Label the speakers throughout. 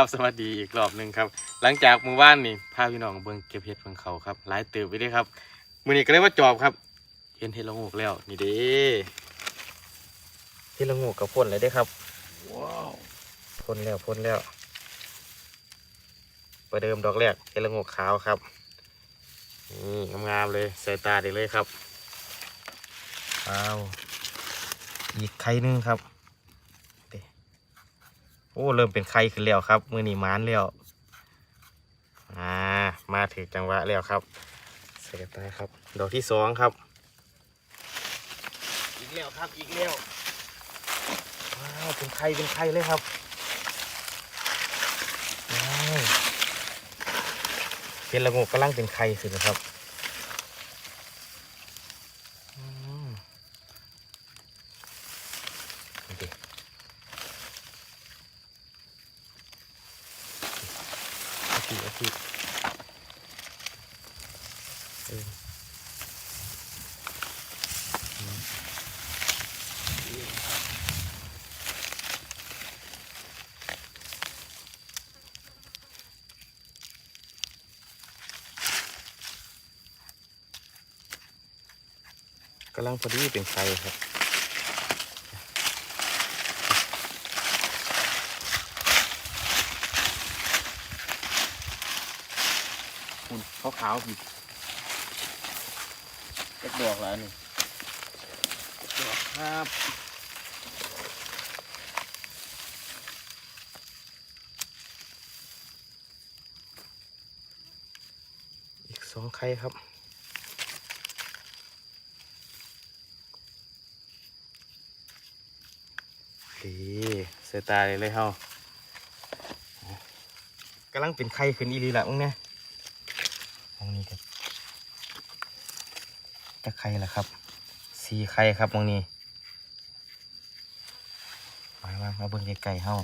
Speaker 1: ครับสวัสดีอีกรอบหนึ่งครับ หลังจากมือว่านนี่พาพี่น้องเบิ่งเก็บเห็ดของเขาครับหลายเติบไปได้ครับมือนี้ก็เลยว่าจอบครับ เห็นเห็ดละโงกแล้วนี่เด้เห็ดละโงกกับพ่นเลยได้ครับว้าวพ่นแล้วพ่นแล้วประเดิมดอกแรกเห็ดละโงกขาวครับนี่งามๆเลยใส่ตาได้เลยครับว้าวอีกไข่หนึงครับโอ้เริ่มเป็นไข่ขึ้นแล้วครับ มือนีมานแล้วอ่ามาถึงจังหวะแล้วครับใส่กันไปครับ ดอกที่สองครับ อีกแล้วครับอีกแล้วว้าวเป็นไข่เป็นไข่เลยครับว้าวเป็นละงกกำลังเป็นไข่สินะครับอืมดูดิ สีอาทิอาทิเออกำลังพอดีเป็นไฟครับ คุณขาวๆพี่จะดอกแล้วนี่ดอกครับอีกสองไข่ครับดีเสยตาเลยเลยเฮากำลังเป็นไข่ขึ้นอีหลีละมึงเนี่ย ตรงนี้ครับจะ ไข่ละครับสี่ไข่ครับตรงนี้มามามาเบิ่งไกลๆเฮา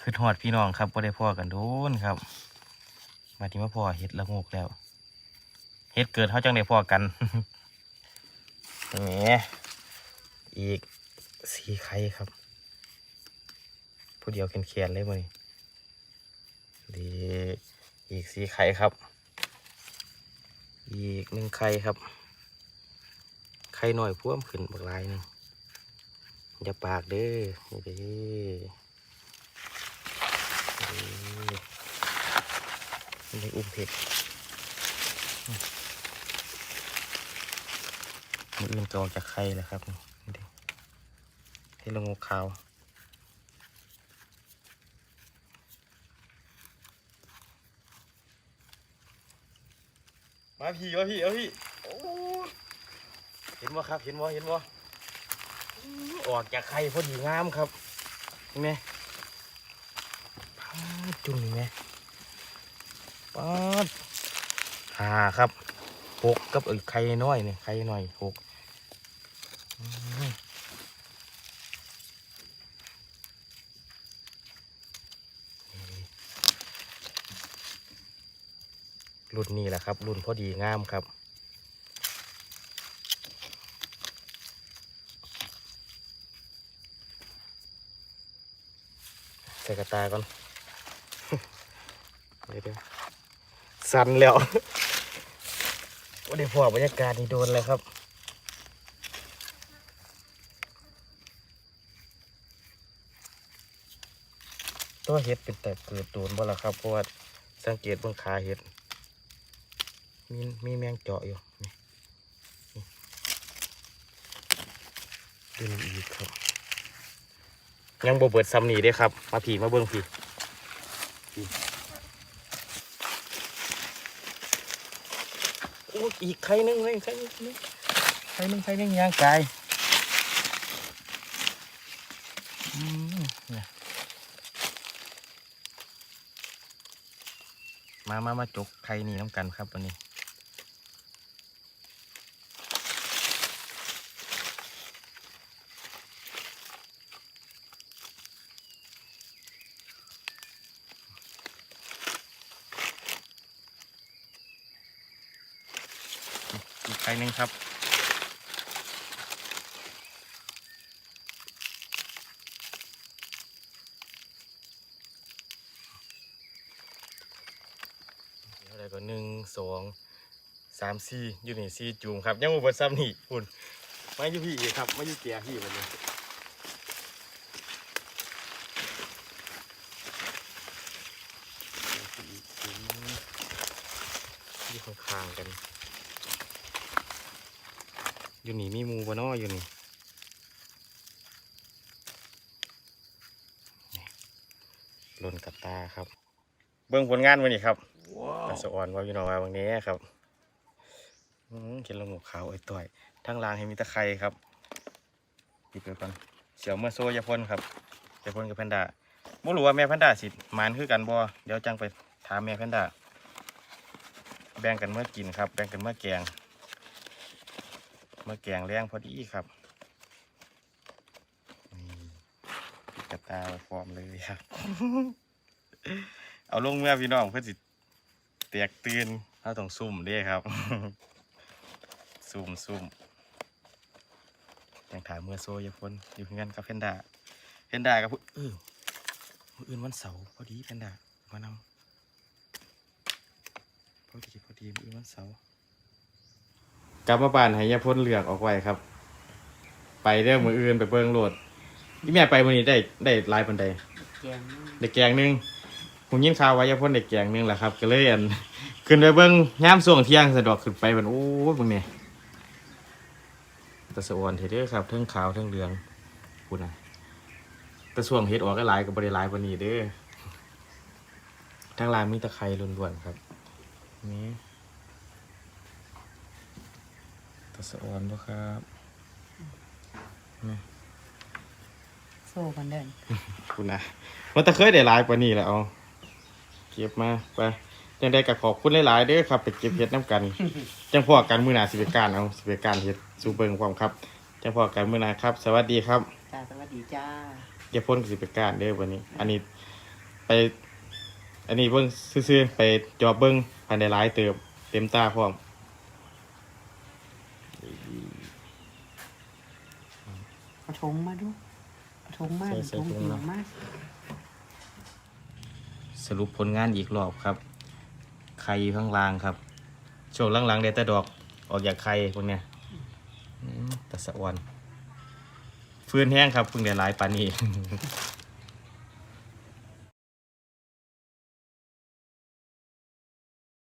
Speaker 1: คือทอดพี่น้องครับบ่ได้พ่อกันโดนครับมาที่มาพ่อเห็ดละงกแล้วเห็ดเกิดเฮาจังได้พ่อกันแหมอีกสี่ไข่ครับ ผู้เดียวเขียนๆเลยมั้ยดีอีกสีไข่ครับ อีกหนึ่งไข่ครับ ไข่หน่อยพ่วมขึ้นบักลายหนึ่งอย่าปากเด้อนี่เด้อนี่อุ้มเผ็ดมันอื่นจะออกจากไข่แล้วครับนี่เด้ที่ละงูขาว มาพี่วะพี่เอาพี่โอ้เห็นบ่ครับ เห็นบ่เห็นบ่ออกจากไข่พอดีงามครับเห็นไหมปาดจุ่มเห็นไหมปาดหาครับหกกับเอ้ไข่น้อยเนี่ยไข่น้อยหกอืม รุ่นนี้แหละครับ รุ่นพอดีงามครับ ใส่กระตาก่อนเดี๋ยวเดี๋ยวสั่นแล้วว่าเดี๋ยวพอบรรยากาศนี่โดนเลยครับตัวเห็ดเป็นแต่เกิดโดนบ่ละครับเพราะว่าสังเกตเบนขาเห็ด มีมีแมงเจาะอยู่นี่ดูอีกครับ ยังบ่เบิดซ้ำนี่ด้ครับ มาผีมาเบิ่งผีผีโอ้อีกไข่นึงเลยไข่นึงไข่นึงไข่นึงยางกายอืมเนี่ยมามามาจกไข่นี่น้ำกันครับวันนี้ ครั้หนึ่งครับ เท่าไรก็หนึ่งสองสามสี่อยู่นี่สี่จูมครับ ยังอุปสรรคนี่คุณไม่ยุ่พี่ครับไม่ยุ่เตียพี่วันนี้ที่ข้างๆกัน อยู่นี่มีหมูบนอ้ออยู่นี่นี่หล่นกับตาครับ เบื้องผลงานวันนี้ครับปลาสะออนว่าพี่น้องว่าบางนี้ครับอื้อเห็นลงหมูขาวไอ้ต่อยทั้งรางให้มีตะไคร่ครับปิดไปก่อนเสียวเมื่อโซยาพ่นครับยาพ่นกับแพนด้าไม่รู้ว่าแม่แพนด้าสิหมานคือกันบ่เดี๋ยวจังไปถามแม่แพนด้าแบ่งกันเมื่อกินครับ แบ่งกันเมื่อแกงเมื่อแกงแรงพอดีครับนี่กระตาฟอร์มเลยครับ เอาลงเมื่อพี่น้องเพื่อสิเตียกตื่นเราต้องซุ่มเด้ครับ ซุ่มซุ่มยังถามเมื่อโซอยาพ้นอยู่เงินกับเพนด้าเพนด้ากับผู้เออมื้ออื่นวันเสาร์พอดีเพนด้ามานำพอดีพอดีมื้ออื่นวันเสาร์ กลับมาบ้านให้ยาพ่นเหลือกออกไว้ครับ ไปเรื่องมืออื่นไปเบิ่งโหลดพี่แม่ไปวันนี้ได้ได้หลายปันใด
Speaker 2: แกง
Speaker 1: ได้แกงหนึงผมยินข่าวว่ายาพ่นได้แกงหนึงแหละครับ ก็เลยอัน ขึ้นไปเบิ่งย่ามส่วงเที่ยงสะดวกขึ้นไปมันโอ้ยเบิ่งเนี่ยตะสะอวนเทเด้อครับเทั้งขาวเทั้งเหลืองพูดนะตะส่วงเฮ็ดออกก็หลายก็บ่ได้หลายปานนี้เด้อทั้งลายมีตะไคร้ล้วนๆครับนี่ ตะสะอวนบ่ครับ
Speaker 2: โซ่กันเดิน
Speaker 1: คุณนะมันตะเคยได้หลายปานนี้แหล้วเอาเก็บมาไปจังได้ก็ขอบคุณหลายๆเด้อครับไปเก็บเฮ็ดน้ำกัน จังพอกันมื้อหน้าสิไปการเอาสิไปการเฮ็ดสู่เบิ่งพร้อมครับ จังพอกันมื้อหน้าครับ สวัสดีครับ
Speaker 2: จ้าสวัสดีจ้า
Speaker 1: อย่าพ้นก็สิไปการเด้อวันนี้ อันนี้ไป อันนี้เบิ่งซื่อๆไปจอบเบิ่งภายในหลายเติบเต็มตาพร้อม
Speaker 2: เอา ถุงมาดูเอาถุงมาถุงหิวมาก
Speaker 1: สรุปผลงานอีกรอบครับ ไข่อยู่ข้างล่างครับ ช่วงหลังๆได้แต่ดอกออกจากไข่พวกเนี้ยอืมแตะสะอวนฟื้นแห้งครับเพิ่งได้หลายปานนี้